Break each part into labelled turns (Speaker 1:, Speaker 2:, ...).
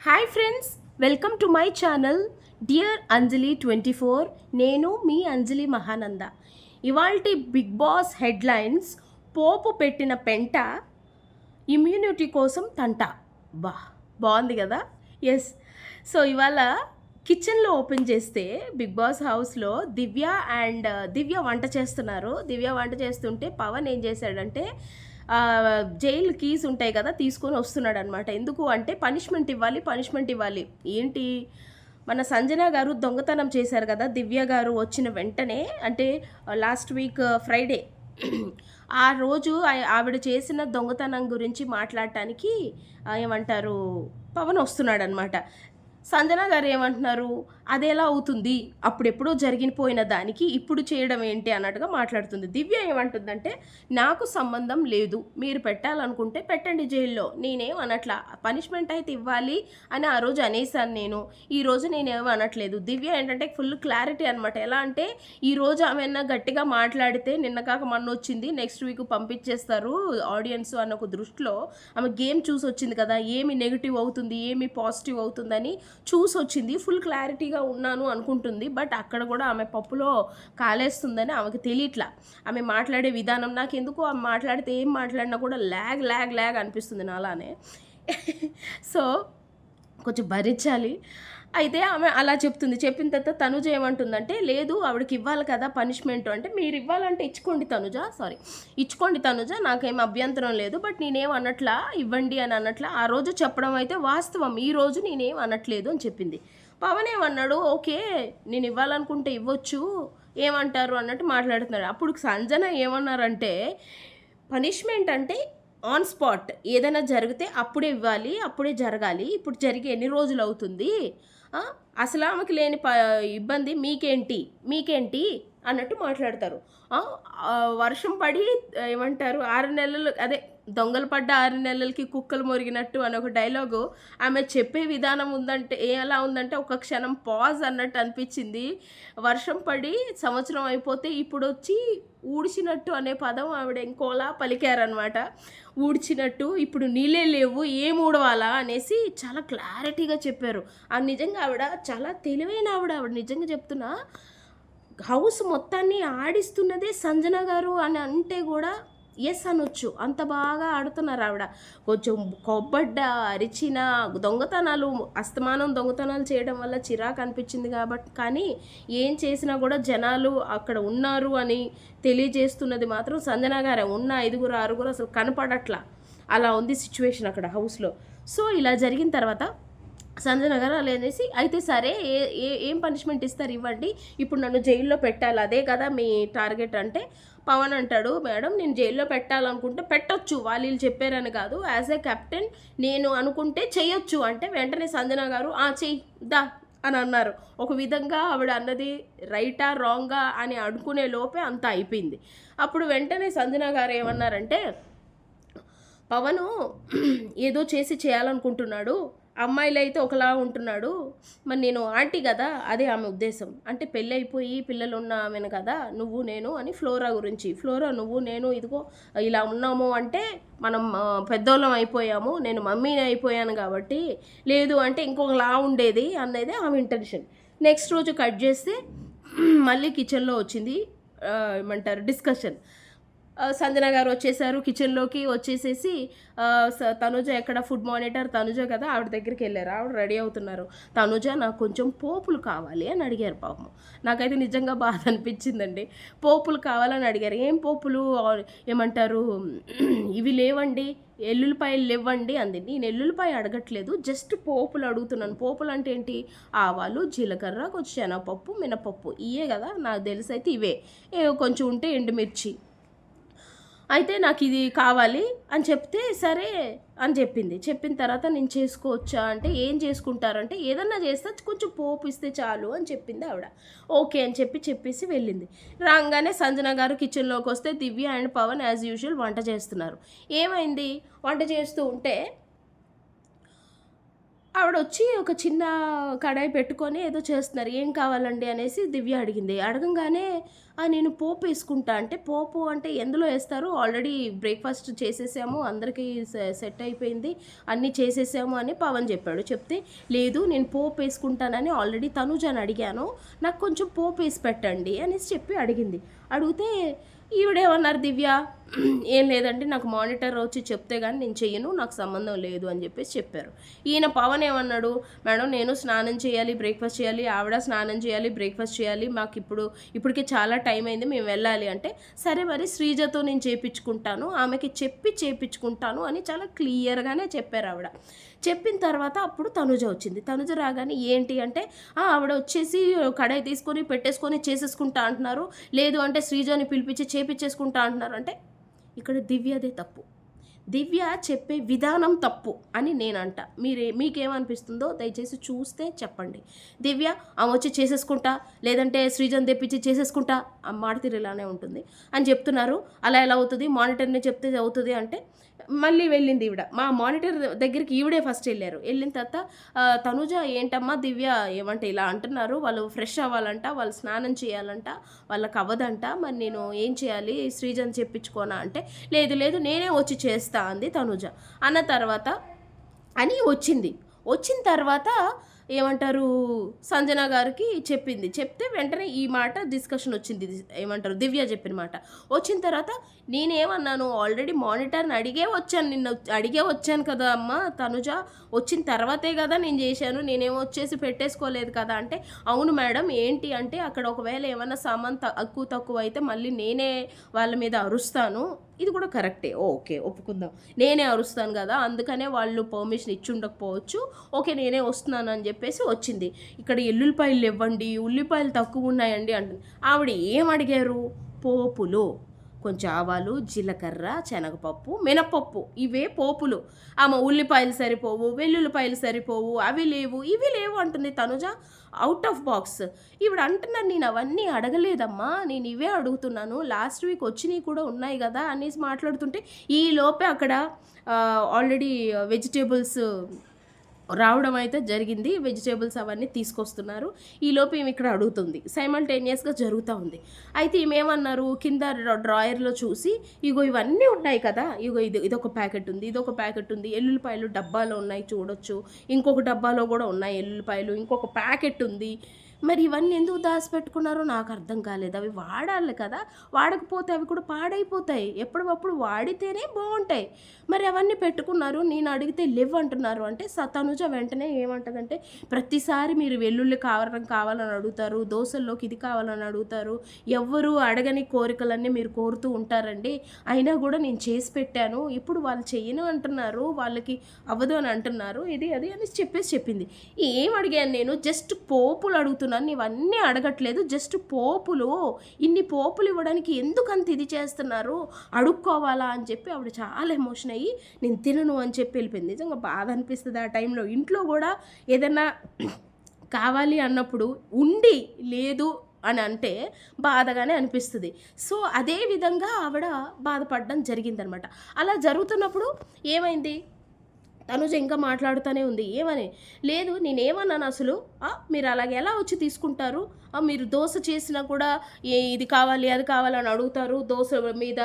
Speaker 1: Hi friends welcome to my channel dear Anjali twenty four నేను మీ అంజలి మహానంద ఇవాల్టి big boss headlines పోపు పెట్టిన పెంట ఇమ్యూనిటీ కోసం తంట. బా బాగుంది కదా? ఎస్ సో ఇవాళ కిచెన్లో ఓపెన్ చేస్తే బిగ్ బాస్ హౌస్లో దివ్య అండ్ దివ్య వంట చేస్తున్నారు. దివ్య వంట చేస్తుంటే పవన్ ఏం చేశాడంటే జైలు కీస్ ఉంటాయి కదా తీసుకొని వస్తున్నాడు అనమాట ఎందుకు అంటే పనిష్మెంట్ ఇవ్వాలి పనిష్మెంట్ ఇవ్వాలి. ఏంటి? మన సంజన గారు దొంగతనం చేశారు కదా దివ్య గారు వచ్చిన వెంటనే అంటే లాస్ట్ వీక్ ఫ్రైడే ఆ రోజు ఆవిడ చేసిన దొంగతనం గురించి మాట్లాడటానికి ఏమంటారు పవన్ వస్తున్నాడు అనమాట సంజన గారు ఏమంటున్నారు? అది ఎలా అవుతుంది? అప్పుడెప్పుడో జరిగిపోయిన దానికి ఇప్పుడు చేయడం ఏంటి అన్నట్టుగా మాట్లాడుతుంది. దివ్య ఏమంటుందంటే నాకు సంబంధం లేదు. మీరు పెట్టాలనుకుంటే పెట్టండి జైల్లో. నేనేం అనట్లా. పనిష్మెంట్ అయితే ఇవ్వాలి అని ఆ రోజు అనేసాను నేను. ఈ రోజు నేనేం అనట్లేదు. దివ్య ఏంటంటే ఫుల్ క్లారిటీ అనమాట ఎలా అంటే ఈ రోజు ఆమె గట్టిగా మాట్లాడితే నిన్న కాక మొన్న వచ్చింది. నెక్స్ట్ వీక్ పంపించేస్తారు ఆడియన్స్ అన్న ఒక దృష్టిలో. ఆమె గేమ్ చూసి వచ్చింది కదా. ఏమి నెగిటివ్ అవుతుంది? ఏమి పాజిటివ్ అవుతుందని చూసి వచ్చింది ఫుల్ క్లారిటీగా ఉన్నాను అనుకుంటుంది. బట్ అక్కడ కూడా ఆమె పప్పులో కాలేస్తుందని ఆమెకు తెలియట్లా. ఆమె మాట్లాడే విధానం నాకు ఎందుకు ఆమె మాట్లాడితే ఏం మాట్లాడినా కూడా ల్యాగ్ ల్యాగ్ ల్యాగ్ అనిపిస్తుంది నాలానే. సో కొంచెం భరించాలి. అయితే ఆమె అలా చెప్తుంది. చెప్పిన తర్వాత తనుజ ఏమంటుందంటే లేదు ఆవిడకి ఇవ్వాలి కదా పనిష్మెంట్ అంటే మీరు ఇవ్వాలంటే ఇచ్చుకోండి తనుజ సారీ ఇచ్చుకోండి తనుజ నాకేం అభ్యంతరం లేదు బట్ నేనేం అనట్లా ఇవ్వండి అని అనట్లా ఆ రోజు చెప్పడం అయితే వాస్తవం ఈ రోజు నేనేం అనట్లేదు అని చెప్పింది. పవన్ ఏమన్నాడు ఓకే నేను ఇవ్వాలనుకుంటే ఇవ్వచ్చు ఏమంటారు అన్నట్టు మాట్లాడుతున్నాడు. అప్పుడు సంజన ఏమన్నారంటే పనిష్మెంట్ అంటే ఆన్ స్పాట్ ఏదైనా జరిగితే అప్పుడే ఇవ్వాలి అప్పుడే జరగాలి ఇప్పుడు జరిగి ఎన్ని రోజులు అవుతుంది అసలు ఆమెకి లేని ప ఇబ్బంది మీకేంటి? మీకేంటి? అన్నట్టు మాట్లాడతారు. వర్షం పడి ఏమంటారు ఆరు నెలలు అదే దొంగలు పడ్డ ఆరు నెలలకి కుక్కలు మొరిగినట్టు అని ఒక డైలాగు. ఆమె చెప్పే విధానం ఉందంటే ఎలా ఉందంటే ఒక క్షణం పాజ్ అన్నట్టు అనిపించింది. వర్షం పడి సంవత్సరం అయిపోతే ఇప్పుడు వచ్చి ఊడ్చినట్టు అనే పదం ఆవిడ ఇంకోలా పలికారనమాట ఊడ్చినట్టు ఇప్పుడు నీళ్ళే లేవు ఏం ఊడవాలా? అనేసి చాలా క్లారిటీగా చెప్పారు. ఆ నిజంగా ఆవిడ చాలా తెలివైన ఆవిడ. ఆవిడ నిజంగా చెప్తున్నా హౌస్ మొత్తాన్ని ఆడిస్తున్నదే సంజన గారు అని అంటే కూడా ఎస్ అనొచ్చు. అంత బాగా ఆడుతున్నారు ఆవిడ. కొంచెం కొబ్బడ్డ అరిచిన దొంగతనాలు అస్తమానం దొంగతనాలు చేయడం వల్ల చిరాకు అనిపించింది కాబట్టి కానీ ఏం చేసినా కూడా జనాలు అక్కడ ఉన్నారు అని తెలియజేస్తున్నది మాత్రం సంజన గారే. ఉన్న ఐదుగురు ఆరుగురు అసలు కనపడట్లా. అలా ఉంది సిచ్యువేషన్ అక్కడ హౌస్లో. సో ఇలా జరిగిన తర్వాత సంజన గారు అలా అనేసి అయితే సరే ఏ ఏ ఏం పనిష్మెంట్ ఇస్తారు ఇవ్వండి. ఇప్పుడు నన్ను జైల్లో పెట్టాలి. అదే కదా మీ టార్గెట్ అంటే పవన్ అంటాడు మేడం నేను జైల్లో పెట్టాలనుకుంటే పెట్టొచ్చు వాళ్ళు వీళ్ళు చెప్పారని కాదు. యాజ్ ఏ కెప్టెన్ నేను అనుకుంటే చేయొచ్చు అంటే వెంటనే సంజన గారు ఆ చెయ్యి దా అని అన్నారు. ఒక విధంగా ఆవిడ అన్నది రైటా రాంగా అని అనుకునే లోపే అంతా అయిపోయింది. అప్పుడు వెంటనే సంజన గారు ఏమన్నారంటే పవను ఏదో చేసి చేయాలనుకుంటున్నాడు. అమ్మాయిలు అయితే ఒకలా ఉంటున్నాడు. మరి నేను ఆంటీ కదా అదే ఆమె ఉద్దేశం. అంటే పెళ్ళి అయిపోయి పిల్లలు ఉన్న ఆమెను కదా నువ్వు నేను అని ఫ్లోరా గురించి. ఫ్లోరా నువ్వు నేను ఇదిగో ఇలా ఉన్నాము అంటే మనం పెద్దోళ్ళం అయిపోయాము నేను మమ్మీని అయిపోయాను కాబట్టి లేదు అంటే ఇంకొకలా ఉండేది అన్నది ఆమె ఇంటెన్షన్. నెక్స్ట్ రోజు కట్ చేస్తే మళ్ళీ కిచెన్లో వచ్చింది ఏమంటారు డిస్కషన్. సంజన గారు వచ్చేసారు కిచెన్లోకి వచ్చేసేసి స- తనుజ ఎక్కడ ఫుడ్ మానిటర్ తనుజ కదా ఆవిడ దగ్గరికి వెళ్ళారు. ఆవిడ రెడీ అవుతున్నారు. తనుజ నాకు కొంచెం పోపులు కావాలి అని అడిగారు పాపం. నాకైతే నిజంగా బాధ అనిపించిందండి. పోపులు కావాలని అడిగారు. ఏం పోపులు? ఏమంటారు? ఇవి లేవండి ఎల్లుల్లిపాయలు లేవండి అంది. నేను ఎల్లుల్లిపాయ అడగట్లేదు జస్ట్ పోపులు అడుగుతున్నాను. పోపులు అంటే ఏంటి? ఆవాలు జీలకర్ర కొంచెం శనగపప్పు మినపప్పు. ఇవే కదా నాకు తెలిసి అయితే ఇవే. కొంచెం ఉంటే ఎండుమిర్చి. అయితే నాకు ఇది కావాలి అని చెప్తే సరే అని చెప్పింది. చెప్పిన తర్వాత నేను చేసుకోవచ్చా అంటే ఏం చేసుకుంటారంటే ఏదన్నా చేస్తే కొంచెం పోపు ఇస్తే చాలు అని చెప్పింది ఆవిడ. ఓకే అని చెప్పి చెప్పేసి వెళ్ళింది. రాగానే సంజన గారు కిచెన్లోకి వస్తే Divya and Pavan as usual వంట చేస్తున్నారు. ఏమైంది? వంట చేస్తూ ఉంటే ఆవిడ వచ్చి ఒక చిన్న కడాయి పెట్టుకొని ఏదో చేస్తున్నారు ఏం కావాలండి అనేసి దివ్య అడిగింది. అడగంగానే నేను పోపు వేసుకుంటా. అంటే పోపు అంటే ఎందులో వేస్తారు? ఆల్రెడీ బ్రేక్ఫాస్ట్ చేసేసాము అందరికీ సె- సెట్ అయిపోయింది అన్నీ చేసేసాము అని పవన్ చెప్పాడు. చెప్తే లేదు నేను పోపు వేసుకుంటానని ఆల్రెడీ తనుజని అడిగాను నాకు కొంచెం పోపు వేసి పెట్టండి అనేసి చెప్పి అడిగింది. అడిగితే ఈవిడేమన్నారు దివ్య? ఏం లేదంటే నాకు మానిటర్ వచ్చి చెప్తే కానీ నేను చెయ్యను నాకు సంబంధం లేదు అని చెప్పేసి చెప్పారు. ఈయన పవన్ ఏమన్నాడు మేడం నేను స్నానం చేయాలి బ్రేక్ఫాస్ట్ చేయాలి ఆవిడ స్నానం చేయాలి బ్రేక్ఫాస్ట్ చేయాలి మాకు ఇప్పుడు ఇప్పటికే చాలా టైం అయింది మేము వెళ్ళాలి అంటే సరే మరి శ్రీజతో నేను చేపించుకుంటాను ఆమెకి చెప్పి చేపించుకుంటాను అని చాలా క్లియర్గానే చెప్పారు ఆవిడ. చెప్పిన తర్వాత అప్పుడు తనుజ వచ్చింది. తనుజ రాగానే ఏంటి అంటే ఆవిడ వచ్చేసి కడాయి తీసుకొని పెట్టేసుకొని చేసేసుకుంటా అంటున్నారు లేదు అంటే శ్రీజని పిలిపించి చేపించేసుకుంటా అంటున్నారు అంటే ఇక్కడ దివ్యదే తప్పు. దివ్య చెప్పే విధానం తప్పు అని నేనంట. మీరే మీకేమనిపిస్తుందో దయచేసి చూస్తే చెప్పండి. దివ్య ఆమె వచ్చి చేసేసుకుంటా లేదంటే శ్రీజన్ తెప్పించి చేసేసుకుంటా మాట తీరు ఇలానే ఉంటుంది. అని చెప్తున్నారు. అలా ఎలా అవుతుంది? మానిటర్ని చెప్తే అవుతుంది అంటే మళ్ళీ వెళ్ళింది ఈవిడ. మా మానిటర్ దగ్గరికి ఈవిడే ఫస్ట్ వెళ్ళారు. వెళ్ళిన తర్వాత తనుజ ఏంటమ్మా దివ్య? ఏమంటే ఇలా అంటున్నారు. వాళ్ళు ఫ్రెష్ అవ్వాలంట వాళ్ళు స్నానం చేయాలంట వాళ్ళకి అవ్వదంట. మరి నేను ఏం చేయాలి? శ్రీజన్ చెప్పించుకోనా? అంటే లేదు లేదు నేనే వచ్చి చేస్తా అంది తనుజ. అన్న తర్వాత అని వచ్చింది. వచ్చిన తర్వాత ఏమంటారు సంజన గారికి చెప్పింది. చెప్తే వెంటనే ఈ మాట డిస్కషన్ వచ్చింది. ఏమంటారు దివ్య చెప్పిన మాట. వచ్చిన తర్వాత నేనేమన్నాను ఆల్రెడీ మానిటర్ని అడిగే వచ్చాను నిన్న అడిగే వచ్చాను కదా అమ్మ తనుజ వచ్చిన తర్వాతే కదా నేను చేశాను నేనేమో వచ్చేసి పెట్టేసుకోలేదు కదా అంటే అవును మేడం ఏంటి అంటే అక్కడ ఒకవేళ ఏమైనా సామాన్ తక్కువ తక్కువ అయితే మళ్ళీ నేనే వాళ్ళ మీద అరుస్తాను ఇది కూడా కరెక్టే. ఓకే ఒప్పుకుందాం. నేనే అరుస్తాను కదా అందుకనే వాళ్ళు పర్మిషన్ ఇచ్చి ఉండకపోవచ్చు ఓకే నేనే వస్తున్నాను అని చెప్పేసి వచ్చింది. ఇక్కడ ఎల్లుల్లిపాయలు ఇవ్వండి ఉల్లిపాయలు తక్కువ ఉన్నాయండి అంటుంది. ఆవిడ ఏం అడిగారు? పోపులు. కొంచెం ఆవాలు జీలకర్ర శనగపప్పు మినపప్పు ఇవే పోపులు. ఆమె ఉల్లిపాయలు సరిపోవు వెల్లుల్లిపాయలు సరిపోవు అవి లేవు ఇవి లేవు అంటుంది తనుజ అవుట్ ఆఫ్ బాక్స్ ఈవిడ అంటున్నాను నేను అవన్నీ అడగలేదమ్మా నేను ఇవే అడుగుతున్నాను. లాస్ట్ వీక్ వచ్చినవి కూడా ఉన్నాయి కదా అనేసి మాట్లాడుతుంటే ఈ లోపే అక్కడ ఆల్రెడీ వెజిటేబుల్స్ రావడం అయితే జరిగింది. వెజిటేబుల్స్ అవన్నీ తీసుకొస్తున్నారు. ఈ లోపు ఈమె ఇక్కడ అడుగుతుంది. సైమల్టేనియస్గా జరుగుతూ ఉంది. అయితే ఈమె ఏమన్నారు కింద డ్రాయర్లో చూసి ఇగో ఇవన్నీ ఉన్నాయి కదా ఇగో ఇది ఇదొక ప్యాకెట్ ఉంది ఇదొక ప్యాకెట్ ఉంది ఎల్లుల్లిపాయలు డబ్బాలో ఉన్నాయి చూడొచ్చు ఇంకొక డబ్బాలో కూడా ఉన్నాయి ఎల్లుల్లిపాయలు ఇంకొక ప్యాకెట్ ఉంది మరి ఇవన్నీ ఎందుకు దాచిపెట్టుకున్నారో నాకు అర్థం కాలేదు. అవి వాడాలి కదా. వాడకపోతే అవి కూడా పాడైపోతాయి. ఎప్పటికప్పుడు వాడితేనే బాగుంటాయి. మరి అవన్నీ పెట్టుకున్నారు. నేను అడిగితే లేవు అంటున్నారు. అంటే సతనుజ వెంటనే ఏమంటుందంటే ప్రతిసారి మీరు వెల్లుల్లి కావడం కావాలని అడుగుతారు. దోశల్లోకి ఇది కావాలని అడుగుతారు. ఎవ్వరు అడగని కోరికలన్నీ మీరు కోరుతూ ఉంటారండి. అయినా కూడా నేను చేసి పెట్టాను. ఇప్పుడు వాళ్ళు చేయను అంటున్నారు. వాళ్ళకి అవ్వదు అని అంటున్నారు. ఇది అది అని చెప్పేసి చెప్పింది. ఏం అడిగాను నేను? జస్ట్ పోపులు అడుగుతున్నాను ఇవన్నీ అడగట్లేదు. జస్ట్ పోపులు ఇన్ని పోపులు ఇవ్వడానికి ఎందుకు అంత ఇది చేస్తున్నారు? అడుక్కోవాలా అని చెప్పి ఆవిడ చాలా ఎమోషన్ అయ్యి నేను తినను అని చెప్పి వెళ్ళిపోయింది. నిజంగా బాధ అనిపిస్తుంది ఆ టైంలో. ఇంట్లో కూడా ఏదైనా కావాలి అన్నప్పుడు ఉండి లేదు అని అంటే బాధగానే అనిపిస్తుంది. సో అదే విధంగా ఆవిడ బాధపడడం జరిగిందనమాట. అలా జరుగుతున్నప్పుడు ఏమైంది? తనుజ ఇంకా మాట్లాడుతూనే ఉంది. ఏమని? లేదు నేనేమన్నాను అసలు? మీరు అలాగే ఎలా వచ్చి తీసుకుంటారు? మీరు దోశ చేసినా కూడా ఏ ఇది కావాలి అది కావాలని అడుగుతారు. దోశ మీద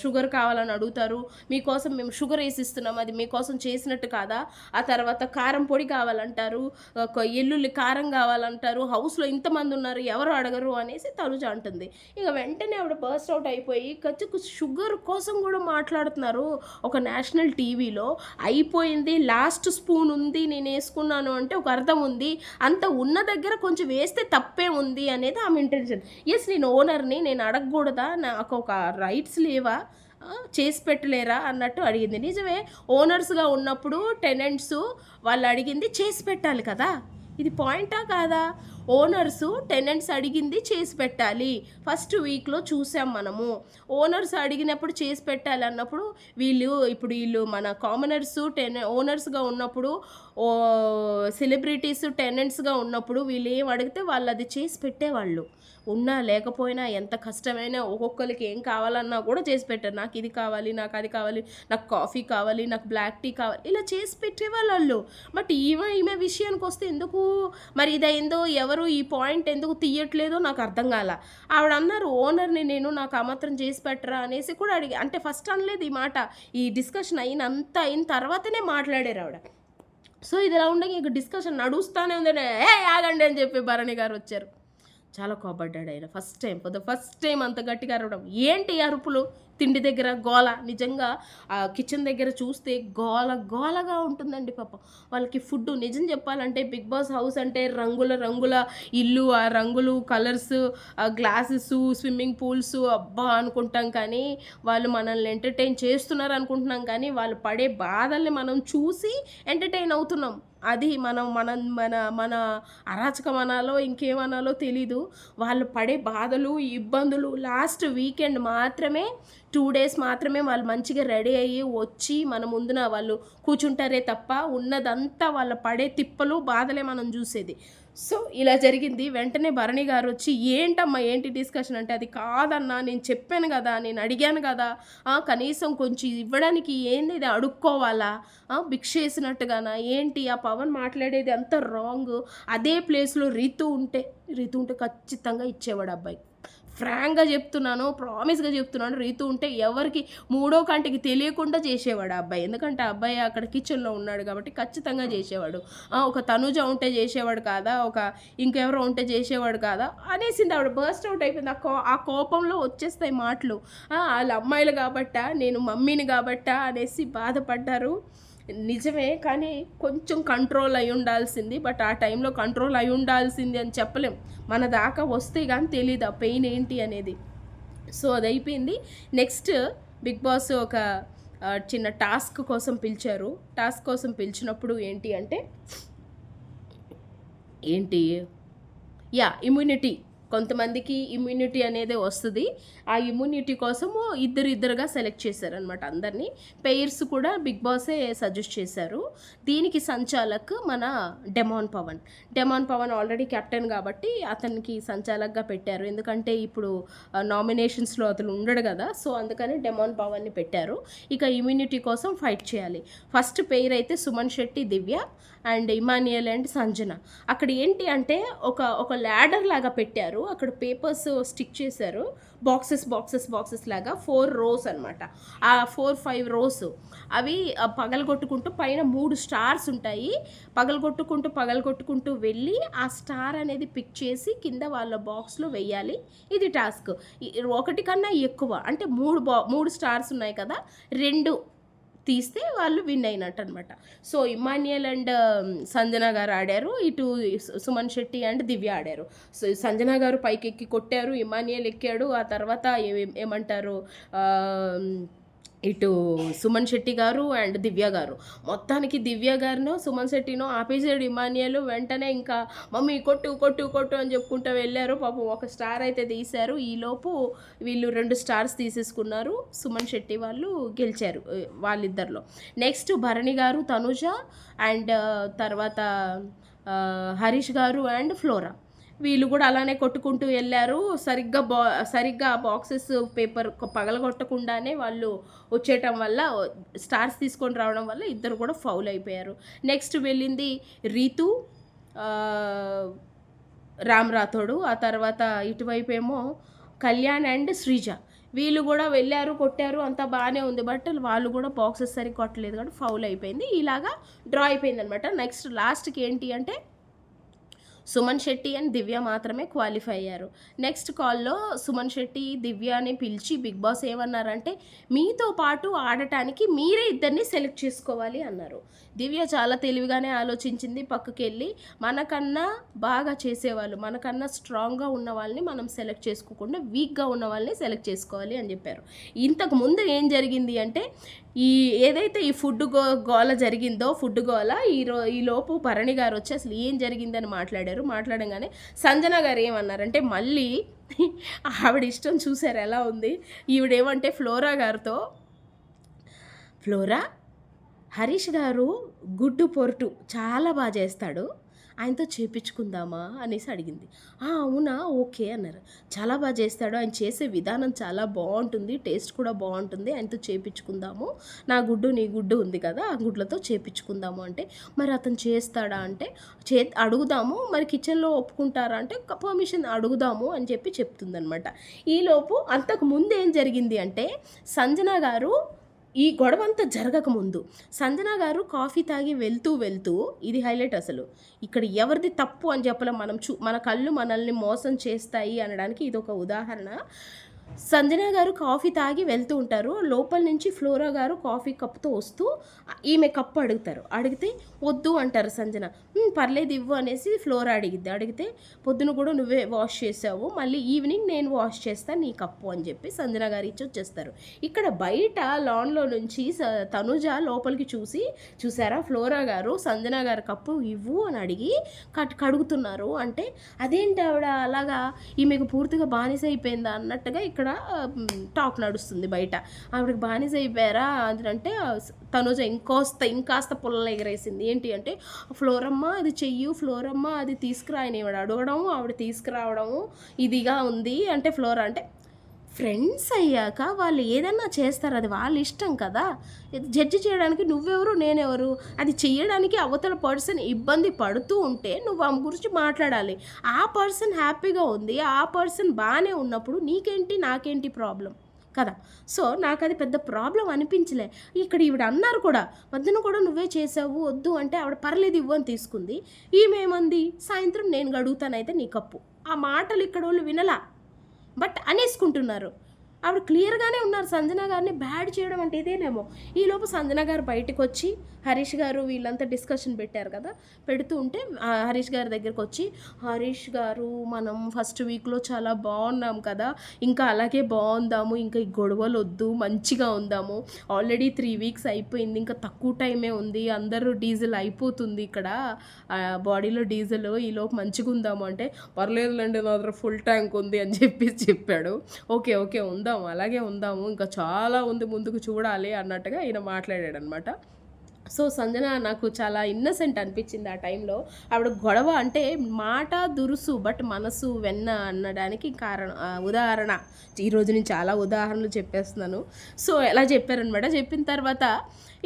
Speaker 1: షుగర్ కావాలని అడుగుతారు. మీకోసం మేము షుగర్ వేసి ఇస్తున్నాం అది మీకోసం చేసినట్టు కాదా? ఆ తర్వాత కారం పొడి కావాలంటారు. ఎల్లుల్లి కారం కావాలంటారు. హౌస్లో ఇంతమంది ఉన్నారు ఎవరు అడగరు అనేసి తనుజ అంటుంది. ఇక వెంటనే ఆవిడ బర్స్ట్ అవుట్ అయిపోయి ఖచ్చితంగా షుగర్ కోసం కూడా మాట్లాడుతున్నారు. ఒక నేషనల్ టీవీలో అయిపోయింది లాస్ట్ స్పూన్ ఉంది నేను వేసుకున్నాను అంటే ఒక అర్థం ఉంది. అంత ఉన్న దగ్గర కొంచెం వేస్తే తప్పే ఉంది అనేది ఆమె ఇంటెన్షన్ ఎస్ నేను ఓనర్ని నేను అడగకూడదా? నాకు ఒక రైట్స్ లేవా? చేసి పెట్టలేరా? అన్నట్టు అడిగింది. నిజమే ఓనర్స్గా ఉన్నప్పుడు టెనెంట్స్ వాళ్ళు అడిగింది చేసి పెట్టాలి కదా? ఇది పాయింటా కాదా? ఓనర్స్ టెనెంట్స్ అడిగింది చేసి పెట్టాలి. ఫస్ట్ వీక్లో చూసాం మనము. ఓనర్స్ అడిగినప్పుడు చేసి పెట్టాలి అన్నప్పుడు వీళ్ళు ఇప్పుడు వీళ్ళు మన కామనర్స్ టెన్ ఓనర్స్గా ఉన్నప్పుడు ఓ సెలబ్రిటీస్ టెనెంట్స్గా ఉన్నప్పుడు వీళ్ళు ఏం అడిగితే వాళ్ళు అది చేసి పెట్టేవాళ్ళు. ఉన్నా లేకపోయినా ఎంత కష్టమైనా ఒక్కొక్కరికి ఏం కావాలన్నా కూడా చేసి పెట్టారు. నాకు ఇది కావాలి నాకు అది కావాలి నాకు కాఫీ కావాలి నాకు బ్లాక్ టీ కావాలి ఇలా చేసి పెట్టేవాళ్ళు వాళ్ళు. బట్ ఈమె ఈమె విషయానికి వస్తే ఎందుకు? మరి ఇదైందో ఎవరు ఈ పాయింట్ ఎందుకు తీయట్లేదో నాకు అర్థం కాల. ఆవిడ అన్నారు ఓనర్ని నేను నాకు ఆమాత్రం చేసి పెట్టరా అనేసి కూడా అడిగి అంటే ఫస్ట్ అనలేదు ఈ మాట. ఈ డిస్కషన్ అయినంత అయిన తర్వాతనే మాట్లాడారు ఆవిడ. సో ఇదిలా ఉండగా ఇక డిస్కషన్ నడుస్తూనే ఉంది ఏ ఆగండి అని చెప్పి భరణి గారు వచ్చారు. చాలా కోపడ్డాడు ఆయన ఫస్ట్ టైం పొద్దు ఫస్ట్ టైం అంత గట్టిగా అరవడం. ఏంటి అరుపులు? తిండి దగ్గర గోల. నిజంగా ఆ కిచెన్ దగ్గర చూస్తే గోల గోలగా ఉంటుందండి పాపం. వాళ్ళకి ఫుడ్ నిజం చెప్పాలంటే బిగ్ బాస్ హౌస్ అంటే రంగుల రంగుల ఇల్లు ఆ రంగులు కలర్స్ గ్లాసెస్ స్విమ్మింగ్ పూల్స్ అబ్బా అనుకుంటాం కానీ వాళ్ళు మనల్ని ఎంటర్టైన్ చేస్తున్నారు అనుకుంటున్నాం కానీ వాళ్ళు పడే బాధల్ని మనం చూసి ఎంటర్టైన్ అవుతున్నాం. అది మనం మన మన మన అరాచకమనాలో ఇంకేమనాలో తెలీదు. వాళ్ళు పడే బాధలు ఇబ్బందులు లాస్ట్ వీకెండ్ మాత్రమే టూ డేస్ మాత్రమే వాళ్ళు మంచిగా రెడీ అయ్యి వచ్చి మన ముందున వాళ్ళు కూర్చుంటారే తప్ప ఉన్నదంతా వాళ్ళ పడే తిప్పలు బాధలే మనం చూసేది. సో ఇలా జరిగింది. వెంటనే భరణి గారు వచ్చి ఏంటమ్మా ఏంటి డిస్కషన్? అంటే అది కాదన్నా నేను చెప్పాను కదా నేను అడిగాను కదా కనీసం కొంచెం ఇవ్వడానికి ఏంది ఇది అడుక్కోవాలా? భిక్ష వేసినట్టుగానా? ఏంటి ఆ పవన్ మాట్లాడేది అంత రాంగ్? అదే ప్లేస్లో రీతు ఉంటే రీతు ఉంటే ఖచ్చితంగా ఇచ్చేవాడు అబ్బాయి. ఫ్రాంక్గా చెప్తున్నాను ప్రామిస్గా చెప్తున్నాను రీతు ఉంటే ఎవరికి మూడో కంటికి తెలియకుండా చేసేవాడు ఆ అబ్బాయి. ఎందుకంటే ఆ అబ్బాయి అక్కడ కిచెన్లో ఉన్నాడు కాబట్టి ఖచ్చితంగా చేసేవాడు. ఒక తనుజ ఉంటే చేసేవాడు కాదా? ఒక ఇంకెవరో ఉంటే చేసేవాడు కాదా? అనేసింది ఆవిడ. బర్స్ట్ అవుట్ అయిపోయింది. ఆ కో ఆ కోపంలో వచ్చేస్తాయి మాటలు. వాళ్ళ అమ్మాయిలు కాబట్టా నేను మమ్మీని కాబట్టా అనేసి బాధపడ్డారు. నిజమే కానీ కొంచెం కంట్రోల్ అయి ఉండాల్సింది. బట్ ఆ టైంలో కంట్రోల్ అయి ఉండాల్సింది అని చెప్పలేం. మన దాకా వస్తే కానీ తెలియదు ఆ పెయిన్ ఏంటి అనేది. సో అది అయిపోయింది నెక్స్ట్ బిగ్ బాస్ ఒక చిన్న టాస్క్ కోసం పిలిచారు. టాస్క్ కోసం పిలిచినప్పుడు ఏంటి అంటే ఏంటి? యా ఇమ్యూనిటీ కొంతమందికి ఇమ్యూనిటీ అనేది వస్తుంది. ఆ ఇమ్యూనిటీ కోసము ఇద్దరు ఇద్దరుగా సెలెక్ట్ చేశారనమాట అందరినీ. పెయిర్స్ కూడా బిగ్ బాసే సజెస్ట్ చేశారు. దీనికి సంచాలక్ మన demon Pavan demon Pavan already captain కాబట్టి అతనికి సంచాలక్గా పెట్టారు. ఎందుకంటే ఇప్పుడు నామినేషన్స్లో అతను ఉండడు కదా. సో అందుకని డెమాన్ పవన్ని పెట్టారు. ఇక ఇమ్యూనిటీ కోసం ఫైట్ చేయాలి. ఫస్ట్ పెయిర్ అయితే Suman Shetty Divya. And Emmanuel and Sanjana. అక్కడ ఏంటి అంటే ఒక ఒక ల్యాడర్ లాగా పెట్టారు. అక్కడ పేపర్స్ స్టిక్ చేశారు. బాక్సెస్ బాక్సెస్ బాక్సెస్ లాగా ఫోర్ రోస్ అనమాట ఆ ఫోర్ ఫైవ్ రోస్. అవి పగలగొట్టుకుంటూ పైన మూడు స్టార్స్ ఉంటాయి. పగలగొట్టుకుంటూ పగలగొట్టుకుంటూ వెళ్ళి ఆ స్టార్ అనేది పిక్ చేసి కింద వాళ్ళ బాక్స్లో వెయ్యాలి. ఇది టాస్క్. ఒకటి కన్నా ఎక్కువ. అంటే మూడు బా మూడు స్టార్స్ ఉన్నాయి కదా. రెండు తీస్తే వాళ్ళు విన్ అయినట్టు అనమాట సో ఇమాన్యుయల్ అండ్ సంజన గారు ఆడారు. ఇటు సుమన్ శెట్టి అండ్ దివ్య ఆడారు. సో సంజన గారు పైకి ఎక్కి కొట్టారు ఇమాన్యుయల్ ఎక్కాడు. ఆ తర్వాత ఏమంటారు ఆ, ఇటు సుమన్ శెట్టి గారు అండ్ దివ్య గారు. మొత్తానికి దివ్య గారినో సుమన్ శెట్టినో ఆపేసాడు ఇమానియాలు వెంటనే ఇంకా మమ్మీ కొట్టు కొట్టు కొట్టు అని చెప్పుకుంటూ వెళ్ళారు. పాపం ఒక స్టార్ అయితే తీశారు. ఈలోపు వీళ్ళు రెండు స్టార్స్ తీసేసుకున్నారు. సుమన్ శెట్టి వాళ్ళు గెలిచారు వాళ్ళిద్దరిలో. నెక్స్ట్ భరణి గారు తనుజ అండ్ తర్వాత హరీష్ గారు అండ్ ఫ్లోరా. వీళ్ళు కూడా అలానే కొట్టుకుంటూ వెళ్ళారు. సరిగ్గా బా సరిగ్గా బాక్సెస్ పేపర్ పగలగొట్టకుండానే వాళ్ళు వచ్చేయటం వల్ల స్టార్స్ తీసుకొని రావడం వల్ల ఇద్దరు కూడా ఫౌల్ అయిపోయారు. నెక్స్ట్ వెళ్ళింది రీతు రామ్ రాథోడు. ఆ తర్వాత ఇటువైపు ఏమో కళ్యాణ్ అండ్ శ్రీజ. వీళ్ళు కూడా వెళ్ళారు కొట్టారు అంతా బాగానే ఉంది. బట్ వాళ్ళు కూడా బాక్సెస్ సరిగ్గా కొట్టలేదు. కాబట్టి ఫౌల్ అయిపోయింది. ఇలాగా డ్రా అయిపోయింది అనమాట నెక్స్ట్ లాస్ట్కి ఏంటి అంటే సుమన్ శెట్టి అండ్ దివ్య మాత్రమే క్వాలిఫై అయ్యారు. నెక్స్ట్ కాల్లో సుమన్ శెట్టి దివ్యని పిలిచి బిగ్ బాస్ ఏమన్నారంటే మీతో పాటు ఆడటానికి మీరే ఇద్దరిని సెలెక్ట్ చేసుకోవాలి అన్నారు. దివ్య చాలా తెలివిగానే ఆలోచించింది పక్కకెళ్ళి మనకన్నా బాగా చేసేవాళ్ళు మనకన్నా స్ట్రాంగ్గా ఉన్న వాళ్ళని మనం సెలెక్ట్ చేసుకోకుండా వీక్గా ఉన్న వాళ్ళని సెలెక్ట్ చేసుకోవాలి అని చెప్పారు. ఇంతకు ముందు ఏం జరిగింది అంటే ఈ ఏదైతే ఈ ఫుడ్ గో గోల జరిగిందో ఫుడ్ గోల ఈ రో ఈ లోపు భరణి గారు వచ్చి అసలు ఏం జరిగిందని మాట్లాడారు? మాట్లాడంగానే సంజన గారు ఏమన్నారంటే మళ్ళీ ఆవిడ ఇష్టం చూసారు ఎలా ఉంది? ఈవిడేమంటే ఫ్లోరా గారితో ఫ్లోరా హరీష్ గారు గుడ్డు పొరుటు చాలా బాగా చేస్తాడు. ఆయనతో చేపించుకుందామా అనేసి అడిగింది. అవునా? ఓకే అన్నారు. చాలా బాగా చేస్తాడు. ఆయన చేసే విధానం చాలా బాగుంటుంది. టేస్ట్ కూడా బాగుంటుంది. ఆయనతో చేపించుకుందాము. నా గుడ్డు నీ గుడ్డు ఉంది కదా ఆ గుడ్లతో చేపించుకుందాము అంటే మరి అతను చేస్తాడా? అంటే చే అడుగుదాము. మరి కిచెన్లో ఒప్పుకుంటారా? అంటే పర్మిషన్ అడుగుదాము అని చెప్పి చెప్తుందనమాట ఈలోపు అంతకు ముందు ఏం జరిగింది అంటే సంజన గారు ఈ గొడవ అంతా జరగకముందు సంజన గారు కాఫీ తాగి వెళ్తూ వెళ్తూ ఇది హైలైట్ అసలు. ఇక్కడ ఎవరిది తప్పు అని చెప్పలేం. మనం చూ మన కళ్ళు మనల్ని మోసం చేస్తాయి అనడానికి ఇది ఒక ఉదాహరణ. సంజన గారు కాఫీ తాగి వెళ్తూ ఉంటారు. లోపల నుంచి ఫ్లోరా గారు కాఫీ కప్తో వస్తూ ఈమె కప్పు అడుగుతారు. అడిగితే వద్దు అంటారు సంజన. పర్లేదు ఇవ్వు అనేసి ఫ్లోరా అడిగిద్ది. అడిగితే పొద్దున కూడా నువ్వే వాష్ చేసావు. మళ్ళీ ఈవినింగ్ నేను వాష్ చేస్తాను నీ కప్పు అని చెప్పి సంజన గారు ఇచ్చి వచ్చేస్తారు. ఇక్కడ బయట లాన్లో నుంచి స- తనుజ లోపలికి చూసి చూసారా ఫ్లోరా గారు? సంజన గారు కప్పు ఇవ్వు అని అడిగి కట్ కడుగుతున్నారు. అంటే అదేంటి ఆవిడ అలాగా? ఈమెకు పూర్తిగా బానిస అయిపోయిందా అన్నట్టుగా ఇక్కడ టాక్ నడుస్తుంది బయట. ఆవిడకి బానిస అయిపోయారా? అది అంటే తనుజ ఇంకోస్త ఇంకాస్త పుల్లలు ఎగరేసింది. ఏంటి అంటే ఫ్లోరమ్మ అది చెయ్యు ఫ్లోరమ్మ అది తీసుకురా అని ఆవిడ అడగడం ఆవిడ తీసుకురావడము ఇదిగా ఉంది. అంటే ఫ్లోరా అంటే ఫ్రెండ్స్ అయ్యాక వాళ్ళు ఏదన్నా చేస్తారు అది వాళ్ళ ఇష్టం కదా. ఇది జడ్జి చేయడానికి నువ్వెవరు నేనెవరు? అది చేయడానికి అవతల పర్సన్ ఇబ్బంది పడుతూ ఉంటే నువ్వు ఆమె గురించి మాట్లాడాలి. ఆ పర్సన్ హ్యాపీగా ఉంది ఆ పర్సన్ బాగానే ఉన్నప్పుడు నీకేంటి నాకేంటి ప్రాబ్లం? కదా. సో నాకు అది పెద్ద ప్రాబ్లం అనిపించలే. ఇక్కడ ఈవిడ అన్నారు కూడా వద్దును కూడా నువ్వే చేసావు వద్దు అంటే ఆవిడ పర్లేదు ఇవ్వు అని తీసుకుంది. ఈమె ఏమంది? సాయంత్రం నేను గడుగుతానైతే నీ కప్పు. ఆ మాటలు ఇక్కడ వాళ్ళు వినలా. బట్ అనేసుకుంటున్నారు. ఆవిడ క్లియర్గానే ఉన్నారు. సంజన గారిని బ్యాడ్ చేయడం అంటే ఇదేనేమో. ఈలోపు సంజన గారు బయటకు వచ్చి హరీష్ గారు వీళ్ళంతా డిస్కషన్ పెట్టారు కదా? పెడుతూ ఉంటే హరీష్ గారి దగ్గరకు వచ్చి హరీష్ గారు మనం ఫస్ట్ వీక్లో చాలా బాగున్నాం కదా? ఇంకా అలాగే బాగుందాము ఇంకా ఈ గొడవలు వద్దు మంచిగా ఉందాము. ఆల్రెడీ త్రీ వీక్స్ అయిపోయింది ఇంకా తక్కువ టైమే ఉంది అందరూ డీజిల్ అయిపోతుంది ఇక్కడ. బాడీలో డీజిల్ ఈలోపు మంచిగా ఉందాము అంటే పర్లేదులేండి నా దగ్గర ఫుల్ ట్యాంక్ ఉంది అని చెప్పి చెప్పాడు. ఓకే ఓకే ఉందా. ఉందాం అలాగే ఉందాము ఇంకా చాలా ఉంది ముందుకు చూడాలి అన్నట్టుగా ఈయన మాట్లాడాడు అనమాట సో సంజన నాకు చాలా ఇన్నసెంట్ అనిపించింది ఆ టైంలో. ఆవిడ గొడవ అంటే మాట దురుసు బట్ మనసు వెన్న అనడానికి కారణం ఉదాహరణ. ఈరోజు నేను చాలా ఉదాహరణలు చెప్పేస్తున్నాను. సో ఎలా చెప్పారనమాట చెప్పిన తర్వాత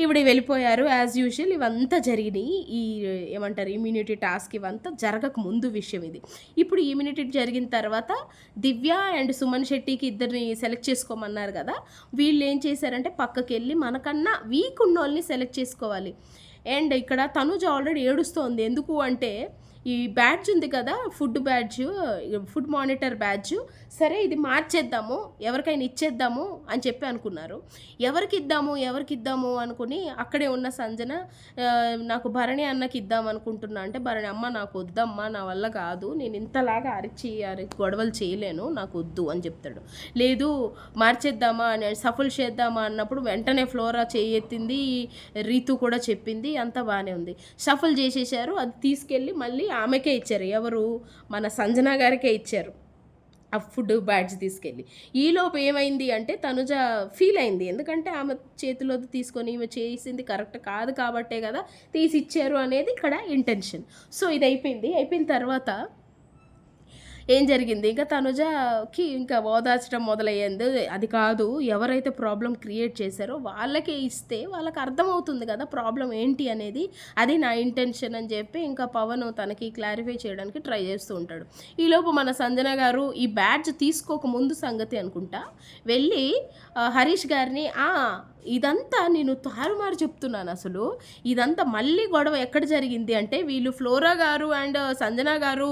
Speaker 1: ఇవిడ వెళ్ళిపోయారు యాజ్ యూజువల్ ఇవంతా జరిగినాయి. ఈ ఏమంటారు ఇమ్యూనిటీ టాస్క్ ఇవంతా జరగక ముందు విషయం ఇది. ఇప్పుడు ఇమ్యూనిటీ జరిగిన తర్వాత దివ్య అండ్ సుమన్ శెట్టికి ఇద్దరిని సెలెక్ట్ చేసుకోమన్నారు కదా. వీళ్ళు ఏం చేశారంటే పక్కకి వెళ్ళి మనకన్నా వీక్ ఉన్న వాళ్ళని సెలెక్ట్ చేసుకోవాలి. అండ్ ఇక్కడ తనుజ ఆల్రెడీ ఏడుస్తోంది. ఎందుకు అంటే ఈ బ్యాడ్జ్ ఉంది కదా food badge food monitor badge సరే ఇది మార్చేద్దాము ఎవరికైనా ఇచ్చేద్దాము అని చెప్పి అనుకున్నారు. ఎవరికి ఇద్దాము ఎవరికి ఇద్దాము అనుకుని అక్కడే ఉన్న సంజన నాకు భరణి అన్నకి ఇద్దాం అనుకుంటున్నా. అంటే భరణి అమ్మ నాకు వద్దమ్మా నా వల్ల కాదు. నేను ఇంతలాగా అరిచి అరి గొడవలు చేయలేను నాకు వద్దు అని చెప్తాడు. లేదు మార్చేద్దామా అని సఫల్ చేద్దామా అన్నప్పుడు వెంటనే ఫ్లోరా చేయెత్తింది రీతు కూడా చెప్పింది అంతా బాగానే ఉంది. సఫల్ చేసేసారు అది తీసుకెళ్ళి మళ్ళీ ఆమెకే ఇచ్చారు. ఎవరు? మన సంజన గారికే ఇచ్చారు. ఆ ఫుడ్ బ్యాడ్జ్ తీసుకెళ్ళి. ఈలోపు ఏమైంది అంటే తనుజ ఫీల్ అయింది. ఎందుకంటే ఆమె చేతిలో తీసుకొని ఈమె చేసింది కరెక్ట్ కాదు కాబట్టే కదా తీసి ఇచ్చారు అనేది ఇక్కడ ఇంటెన్షన్ సో ఇది అయిపోయింది. అయిపోయిన తర్వాత ఏం జరిగింది? ఇంకా తనుజకి ఇంకా ఓదార్చడం మొదలయ్యింది అది కాదు ఎవరైతే ప్రాబ్లం క్రియేట్ చేశారో వాళ్ళకే ఇస్తే వాళ్ళకి అర్థమవుతుంది కదా ప్రాబ్లం ఏంటి అనేది. అది నా ఇంటెన్షన్ అని చెప్పి ఇంకా పవన్ తనకి క్లారిఫై చేయడానికి ట్రై చేస్తూ ఉంటాడు. ఈలోపు మన సంజన గారు ఈ బ్యాడ్జ్ తీసుకోక ముందు సంగతి అనుకుంటా. వెళ్ళి హరీష్ గారిని ఇదంతా నేను తారుమారు చెప్తున్నాను అసలు. ఇదంతా మళ్ళీ గొడవ ఎక్కడ జరిగింది అంటే వీళ్ళు ఫ్లోరా గారు అండ్ సంజన గారు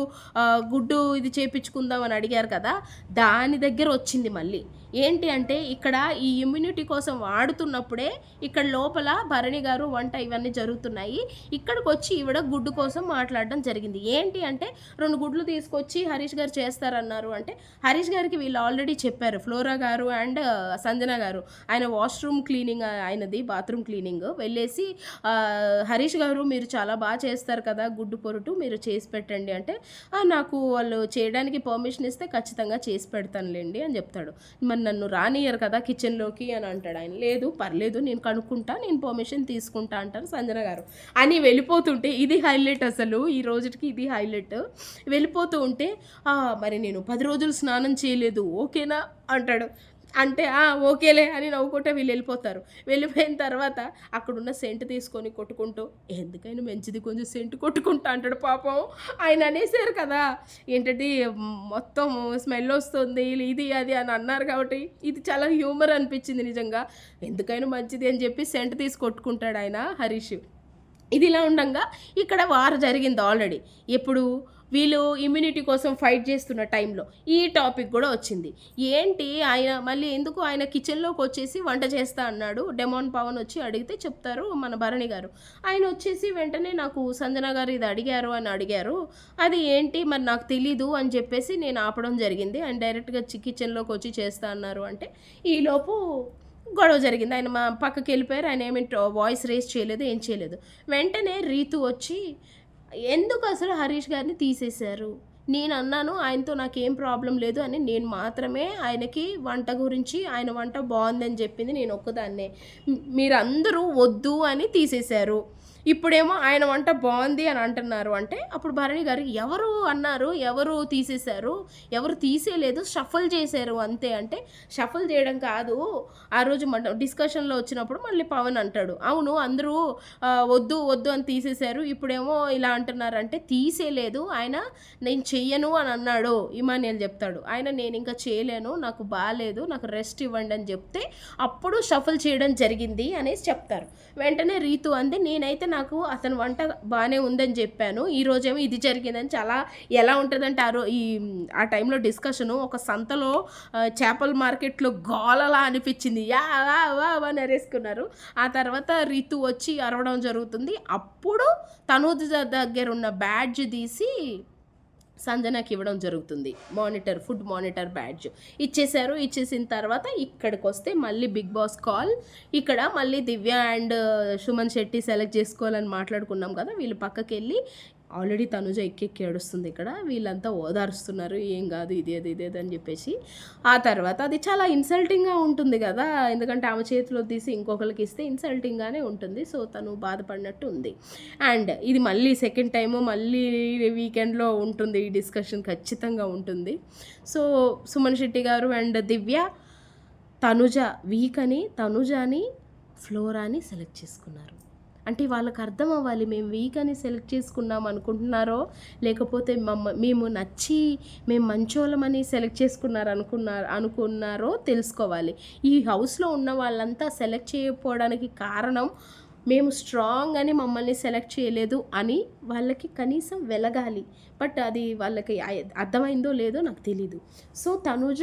Speaker 1: గుడ్డు ఇది చేపించుకుందాం అని అడిగారు కదా దాని దగ్గర వచ్చింది మళ్ళీ. ఏంటి అంటే ఇక్కడ ఈ ఇమ్యూనిటీ కోసం వాడుతున్నప్పుడే ఇక్కడ లోపల భరణి గారు వంట ఇవన్నీ జరుగుతున్నాయి. ఇక్కడికి వచ్చి ఈవిడ గుడ్డు కోసం మాట్లాడడం జరిగింది. ఏంటి అంటే రెండు గుడ్లు తీసుకొచ్చి హరీష్ గారు చేస్తారన్నారు అంటే హరీష్ గారికి వీళ్ళు ఆల్రెడీ చెప్పారు. ఫ్లోరా గారు అండ్ సంజన గారు. ఆయన వాష్రూమ్ క్లీనింగ్ ఆయనది బాత్రూమ్ క్లీనింగ్ వెళ్ళేసి హరీష్ గారు మీరు చాలా బాగా చేస్తారు కదా గుడ్డు పొరుటు మీరు చేసి పెట్టండి అంటే నాకు వాళ్ళు చేయడానికి పర్మిషన్ ఇస్తే ఖచ్చితంగా చేసి పెడతానులేండి అని చెప్తాడు. మరి నన్ను రానియరు కదా కిచెన్లోకి అని అంటాడు ఆయన. లేదు పర్లేదు నేను కనుక్కుంటా నేను పర్మిషన్ తీసుకుంటా అంటారు సంజన గారు. అని వెళ్ళిపోతుంటే ఇది హైలైట్ అసలు ఈ రోజుకి ఇది హైలైట్ వెళ్ళిపోతూ ఉంటే మరి నేను పది రోజులు స్నానం చేయలేదు ఓకేనా? అంటాడు. అంటే ఓకేలే అని నవ్వుకుంటే వీళ్ళు వెళ్ళిపోతారు. వెళ్ళిపోయిన తర్వాత అక్కడున్న సెంట్ తీసుకొని కొట్టుకుంటూ ఎందుకైనా మంచిది కొంచెం సెంట్ కొట్టుకుంటా అంటాడు పాపం. ఆయన అనేసారు కదా ఏంటంటే మొత్తం స్మెల్ వస్తుంది ఇది అది అని అన్నారు కాబట్టి ఇది చాలా హ్యూమర్ అనిపించింది నిజంగా. ఎందుకైనా మంచిది అని చెప్పి సెంట్ తీసి కొట్టుకుంటాడు ఆయన హరీష్. ఇది ఇలా ఉండగా ఇక్కడ వార్ జరిగింది ఆల్రెడీ. ఎప్పుడు? వీళ్ళు ఇమ్యూనిటీ కోసం ఫైట్ చేస్తున్న టైంలో ఈ టాపిక్ కూడా వచ్చింది. ఏంటి ఆయన మళ్ళీ ఎందుకు ఆయన కిచెన్లోకి వచ్చేసి వంట చేస్తా అన్నాడు? డెమోన్ పవన్ వచ్చి అడిగితే చెప్తారు మన భరణి గారు. ఆయన వచ్చేసి వెంటనే నాకు సంజన గారు ఇది అడిగారు అని అడిగారు. అది ఏంటి మరి నాకు తెలీదు అని చెప్పేసి నేను ఆపడం జరిగింది. ఆయన డైరెక్ట్గా కిచెన్లోకి వచ్చి చేస్తా అన్నారు అంటే ఈలోపు గొడవ జరిగింది. ఆయన మా పక్కకి వెళ్ళిపోయారు. ఆయన ఏమి వాయిస్ రేస్ చేయలేదు ఏం చేయలేదు. వెంటనే రీతు వచ్చి ఎందుకు అసలు హరీష్ గారిని తీసేశారు? నేను అన్నాను ఆయనతో నాకేం ప్రాబ్లం లేదు అని నేను మాత్రమే ఆయనకి వంట గురించి ఆయన వంట బాగుందని చెప్పింది నేను ఒక్కదాన్నే. మీరందరూ వద్దు అని తీసేశారు. ఇప్పుడేమో ఆయన వంట బాగుంది అని అంటున్నారు. అంటే అప్పుడు భరణి గారు ఎవరు అన్నారు? ఎవరు తీసేశారు? ఎవరు తీసేయలేదు షఫల్ చేశారు అంతే. అంటే షఫల్ చేయడం కాదు. ఆ రోజు మన డిస్కషన్లో వచ్చినప్పుడు మళ్ళీ పవన్ అంటాడు. అవును అందరూ వద్దు వద్దు అని తీసేశారు. ఇప్పుడేమో ఇలా అంటున్నారు అంటే తీసేయలేదు ఆయన నేను చెయ్యను అని అన్నాడు. ఇమానియల్ చెప్తాడు. ఆయన నేను ఇంకా చేయలేను. నాకు బాగాలేదు నాకు రెస్ట్ ఇవ్వండి అని చెప్తే అప్పుడు షఫల్ చేయడం జరిగింది అనేసి చెప్తారు. వెంటనే రీతు అంది నేనైతే నాకు అతని వంట బాగానే ఉందని చెప్పాను. ఈ రోజేమో ఇది జరిగిందని చాలా ఎలా ఉంటుందంటే ఆ రో ఈ ఆ టైంలో డిస్కషను ఒక సంతలో చేపల మార్కెట్లో గోలలా అనిపించింది. యా వా వా వా అని అరేసుకున్నారు ఆ తర్వాత రీతు వచ్చి అరవడం జరుగుతుంది. అప్పుడు తను దగ్గర ఉన్న బ్యాడ్జ్ తీసి సంజనాకి ఇవ్వడం జరుగుతుంది. Monitor food monitor badge. ఇచ్చేశారు. ఇచ్చేసిన తర్వాత ఇక్కడికి వస్తే మళ్ళీ బిగ్ బాస్ కాల్. ఇక్కడ మళ్ళీ దివ్య అండ్ సుమన్ శెట్టి సెలెక్ట్ చేసుకోవాలని మాట్లాడుకున్నాం కదా వీళ్ళు పక్కకి వెళ్ళి ఆల్రెడీ తనుజ ఎక్కెక్కి ఏడుస్తుంది ఇక్కడ. వీళ్ళంతా ఓదారుస్తున్నారు. ఏం కాదు ఇదేది ఇదేది అని చెప్పేసి. ఆ తర్వాత అది చాలా ఇన్సల్టింగ్గా ఉంటుంది కదా. ఎందుకంటే ఆమె చేతిలో తీసి ఇంకొకరికి ఇస్తే ఇన్సల్టింగ్గానే ఉంటుంది. సో తను బాధపడినట్టు ఉంది. అండ్ ఇది మళ్ళీ సెకండ్ టైము మళ్ళీ వీకెండ్లో ఉంటుంది ఈ డిస్కషన్ ఖచ్చితంగా ఉంటుంది. సో సుమన్ శెట్టి గారు అండ్ దివ్య తనుజ వీక్ అని తనుజాని ఫ్లోరాని సెలెక్ట్ చేసుకున్నారు. అంటే వాళ్ళకి అర్థం అవ్వాలి మేము వీక్ అని సెలెక్ట్ చేసుకున్నాం అనుకుంటున్నారో లేకపోతే మమ్మ మేము నచ్చి మేము మంచోళమని సెలెక్ట్ చేసుకున్నారు అనుకున్నారు అనుకున్నారో తెలుసుకోవాలి. ఈ హౌస్లో ఉన్న వాళ్ళంతా సెలెక్ట్ చేయకపోవడానికి కారణం మేము స్ట్రాంగ్ అని మమ్మల్ని సెలెక్ట్ చేయలేదు అని వాళ్ళకి కనీసం వెలగాలి. బట్ అది వాళ్ళకి అర్థమైందో లేదో నాకు తెలీదు. So Tanuja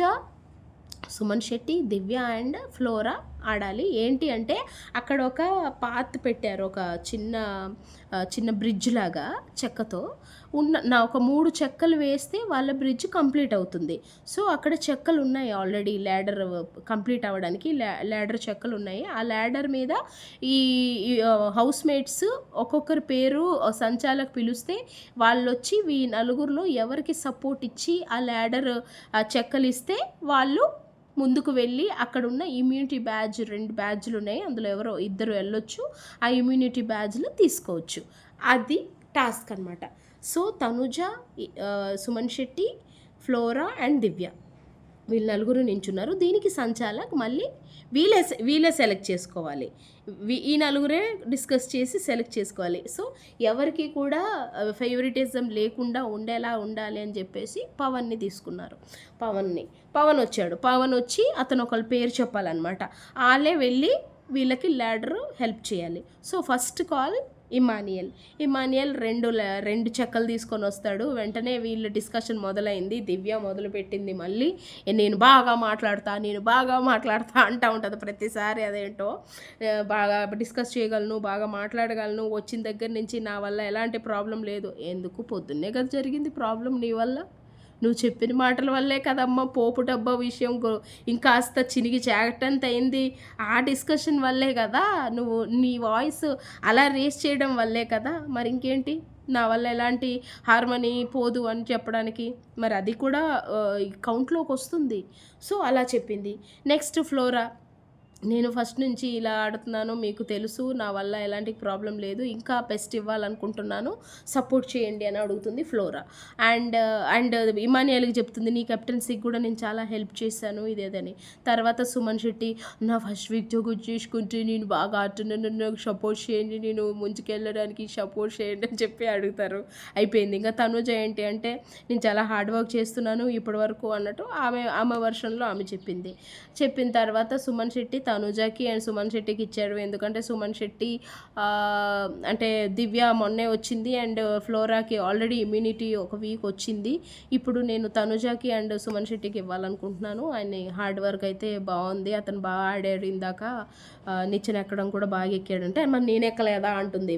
Speaker 1: Suman Shetty Divya and Flora ఆడాలి. ఏంటి అంటే అక్కడ ఒక పాత్ పెట్టారు ఒక చిన్న చిన్న బ్రిడ్జ్ లాగా చెక్కతో. ఉన్న నా ఒక మూడు చెక్కలు వేస్తే వాళ్ళ బ్రిడ్జ్ కంప్లీట్ అవుతుంది. సో అక్కడ చెక్కలు ఉన్నాయి ఆల్రెడీ ల్యాడర్ కంప్లీట్ అవ్వడానికి. ల్యాడర్ చెక్కలు ఉన్నాయి. ఆ ల్యాడర్ మీద ఈ హౌస్ మేట్స్ ఒక్కొక్కరి పేరు సంచాలకు పిలిస్తే వాళ్ళు వచ్చి వీ నలుగురిలో ఎవరికి సపోర్ట్ ఇచ్చి ఆ ల్యాడర్ ఆ చెక్కలు ఇస్తే వాళ్ళు ముందుకు వెళ్ళి అక్కడ ఉన్న ఇమ్యూనిటీ బ్యాడ్జ్ రెండు బ్యాడ్జ్లు ఉన్నాయి. అందులో ఎవరో ఇద్దరు వెళ్ళొచ్చు. ఆ ఇమ్యూనిటీ బ్యాడ్జ్లు తీసుకోవచ్చు. అది టాస్క్ అనమాట so Tanuja Suman Shetty Flora and Divya. వీళ్ళు నలుగురు నించున్నారు. దీనికి సంచాలక్ మళ్ళీ వీళ్ళే సె- వీళ్ళే సెలెక్ట్ చేసుకోవాలి. వీ- ఈ నలుగురే డిస్కస్ చేసి సెలెక్ట్ చేసుకోవాలి. సో ఎవరికి కూడా ఫేవరెటిజం లేకుండా ఉండేలా ఉండాలి అని చెప్పేసి పవన్ని తీసుకున్నారు. పవన్ని పవన్ వచ్చాడు. పవన్ వచ్చి అతను ఒకళ్ళ పేరు చెప్పాలన్నమాట. వాళ్ళే వెళ్ళి వీళ్ళకి ల్యాడర్ హెల్ప్ చేయాలి. So first call Emmanuel. Emmanuel రెండు ల- రెండు చెక్కలు తీసుకొని వస్తాడు. వెంటనే వీళ్ళు డిస్కషన్ మొదలైంది. దివ్య మొదలుపెట్టింది మళ్ళీ నేను బాగా మాట్లాడతా నేను బాగా మాట్లాడతా అంటూ ఉంటుంది ప్రతిసారి అదేంటో. బాగా డిస్కస్ చేయగలను బాగా మాట్లాడగలను. వచ్చిన దగ్గర నుంచి నా వల్ల ఎలాంటి ప్రాబ్లం లేదు. ఎందుకు? పొద్దున్నే కదా జరిగింది ప్రాబ్లం నీ వల్ల. నువ్వు చెప్పిన మాటల వల్లే కదమ్మా పోపు డబ్బా విషయం ఇంకాస్త చినిగి చాగటంత అయింది. ఆ డిస్కషన్ వల్లే కదా నువ్వు నీ వాయిస్ అలా రేస్ చేయడం వల్లే కదా మరి ఇంకేంటి? నా వల్ల ఎలాంటి హార్మనీ పోదు అని చెప్పడానికి మరి అది కూడా కౌంట్లోకి వస్తుంది. సో అలా చెప్పింది. Next flora? నేను ఫస్ట్ నుంచి ఇలా ఆడుతున్నాను మీకు తెలుసు నా వల్ల ఎలాంటి ప్రాబ్లం లేదు ఇంకా బెస్ట్ ఇవ్వాలనుకుంటున్నాను సపోర్ట్ చేయండి అని అడుగుతుంది ఫ్లోరా. అండ్ అండ్ ఇమానియాలకి చెప్తుంది నీ కెప్టెన్సీకి కూడా నేను చాలా హెల్ప్ చేశాను ఇదేదని తర్వాత సుమన్ శెట్టి నా ఫస్ట్ వీక్ జోగు చేసుకుంటే నేను బాగా ఆడుతున్నాను నాకు సపోర్ట్ చేయండి నేను ముందుకెళ్ళడానికి సపోర్ట్ చేయండి అని చెప్పి అడుగుతారు. అయిపోయింది. ఇంకా తనుజ ఏంటి అంటే నేను చాలా హార్డ్ వర్క్ చేస్తున్నాను ఇప్పటి వరకు అన్నట్టు ఆమె ఆమె వర్షన్లో ఆమె చెప్పింది. చెప్పిన తర్వాత సుమన్ శెట్టి తనుజకి అండ్ సుమన్ శెట్టికి ఇచ్చాడు ఎందుకంటే సుమన్ శెట్టి అంటే దివ్య మొన్నే వచ్చింది అండ్ ఫ్లోరాకి ఆల్రెడీ ఇమ్యూనిటీ ఒక వీక్ వచ్చింది. ఇప్పుడు నేను తనుజకి అండ్ సుమన్ శెట్టికి ఇవ్వాలనుకుంటున్నాను. ఆయన హార్డ్ వర్క్ అయితే బాగుంది. అతను బాగా ఆడాడు ఇందాక. నిచ్చెన ఎక్కడం కూడా బాగా ఎక్కాడు అంటే మరి నేను ఎక్కలేదా అంటుంది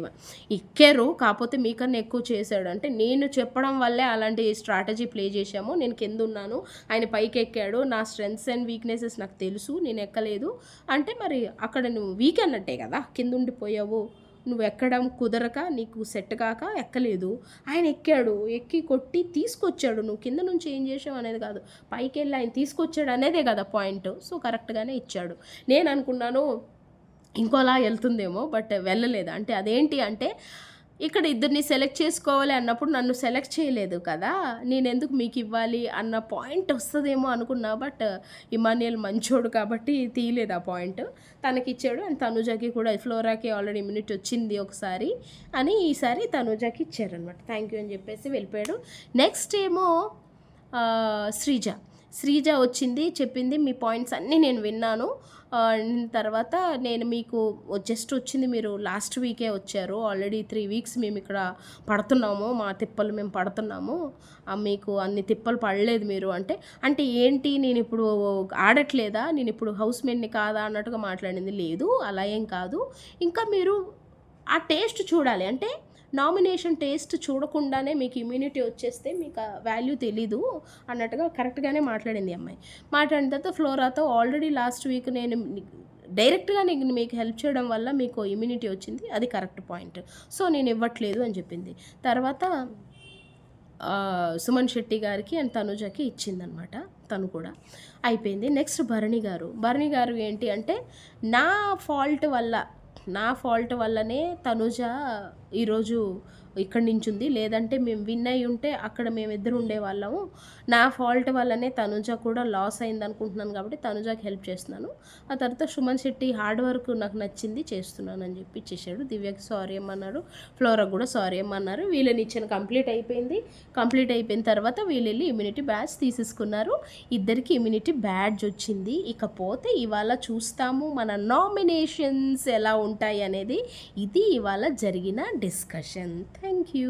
Speaker 1: ఎక్కారు కాకపోతే మీకన్నా ఎక్కువ చేశాడు. అంటే నేను చెప్పడం వల్లే అలాంటి స్ట్రాటజీ ప్లే చేశాము. నేను కింద ఉన్నాను. ఆయన పైకి ఎక్కాడు. నా స్ట్రెంగ్స్ అండ్ వీక్నెసెస్ నాకు తెలుసు. నేను ఎక్కలేదు. అంటే మరి అక్కడ నువ్వు వీక్ అన్నట్టే కదా? కింద ఉండిపోయావు నువ్వు ఎక్కడం కుదరక నీకు సెట్ కాక ఎక్కలేదు. ఆయన ఎక్కాడు ఎక్కి కొట్టి తీసుకొచ్చాడు. నువ్వు కింద నుంచి ఏం చేసావు అనేది కాదు. పైకి వెళ్ళి ఆయన తీసుకొచ్చాడు అనేదే కదా పాయింట్ సో కరెక్ట్గానే ఇచ్చాడు. నేను అనుకున్నాను ఇంకోలా వెళ్తుందేమో బట్ వెళ్ళలేదు. అంటే అదేంటి అంటే ఇక్కడ ఇద్దరిని సెలెక్ట్ చేసుకోవాలి అన్నప్పుడు నన్ను సెలెక్ట్ చేయలేదు కదా నేను ఎందుకు మీకు ఇవ్వాలి అన్న పాయింట్ వస్తుందేమో అనుకున్నా బట్ ఇమానియల్ మంచోడు కాబట్టి తీయలేదు ఆ పాయింట్. తనకి ఇచ్చాడు అండ్ తనుజకి కూడా ఫ్లోరాకి ఆల్రెడీ ఇమ్యూనిటీ వచ్చింది ఒకసారి అని ఈసారి తనుజకి ఇచ్చారనమాట థ్యాంక్ యూ అని చెప్పేసి వెళ్ళిపోయాడు. నెక్స్ట్ ఏమో శ్రీజ. శ్రీజ వచ్చింది చెప్పింది మీ పాయింట్స్ అన్నీ నేను విన్నాను. తర్వాత నేను మీకు జస్ట్ వచ్చింది మీరు లాస్ట్ వీకే వచ్చారు. ఆల్రెడీ త్రీ వీక్స్ మేము ఇక్కడ పడుతున్నాము మా తిప్పలు మేము పడుతున్నాము. మీకు అన్ని తిప్పలు పడలేదు మీరు అంటే అంటే ఏంటి నేను ఇప్పుడు ఆడట్లేదా? నేను ఇప్పుడు హౌస్ మేట్ని కాదా అన్నట్టుగా మాట్లాడింది. లేదు అలా ఏం కాదు. ఇంకా మీరు ఆ టేస్ట్ చూడాలి. అంటే నామినేషన్ టేస్ట్ చూడకుండానే మీకు ఇమ్యూనిటీ వచ్చేస్తే మీకు ఆ వాల్యూ తెలీదు అన్నట్టుగా కరెక్ట్గానే మాట్లాడింది అమ్మాయి. మాట్లాడిన తర్వాత ఫ్లోరాతో ఆల్రెడీ లాస్ట్ వీక్ నేను డైరెక్ట్గా నేను మీకు హెల్ప్ చేయడం వల్ల మీకు ఇమ్యూనిటీ వచ్చింది అది కరెక్ట్ పాయింట్. సో నేను ఇవ్వట్లేదు అని చెప్పింది. తర్వాత సుమన్ శెట్టి గారికి అండ్ తనుజకి ఇచ్చిందనమాట తను కూడా. అయిపోయింది. నెక్స్ట్ భరణి గారు. భరణి గారు ఏంటి అంటే నా ఫాల్ట్ వల్ల నా ఫాల్ట్ వల్లనే తనుజ ఈరోజు ఇక్కడి నుంచి ఉంది లేదంటే మేము విన్ అయి ఉంటే అక్కడ మేమిద్దరు ఉండేవాళ్ళము. నా ఫాల్ట్ వల్లనే తనుజ కూడా లాస్ అయింది అనుకుంటున్నాను కాబట్టి తనుజకి హెల్ప్ చేస్తున్నాను. ఆ తర్వాత సుమన్ శెట్టి హార్డ్ వర్క్ నాకు నచ్చింది చేస్తున్నాను అని చెప్పి ఇచ్చేసాడు దివ్యకి సారీ అమ్మన్నారు. ఫ్లోరా కూడా సారీ అమ్మన్నారు. వీళ్ళని ఇచ్చిన కంప్లీట్ అయిపోయింది. కంప్లీట్ అయిపోయిన తర్వాత వీళ్ళు వెళ్ళి ఇమ్యూనిటీ బ్యాడ్జ్ తీసేసుకున్నారు. ఇద్దరికి ఇమ్యూనిటీ బ్యాడ్జ్ వచ్చింది. ఇకపోతే ఇవాళ చూస్తాము మన నామినేషన్స్ ఎలా ఉంటాయి అనేది. ఇది ఇవాళ జరిగిన డిస్కషన్. Thank you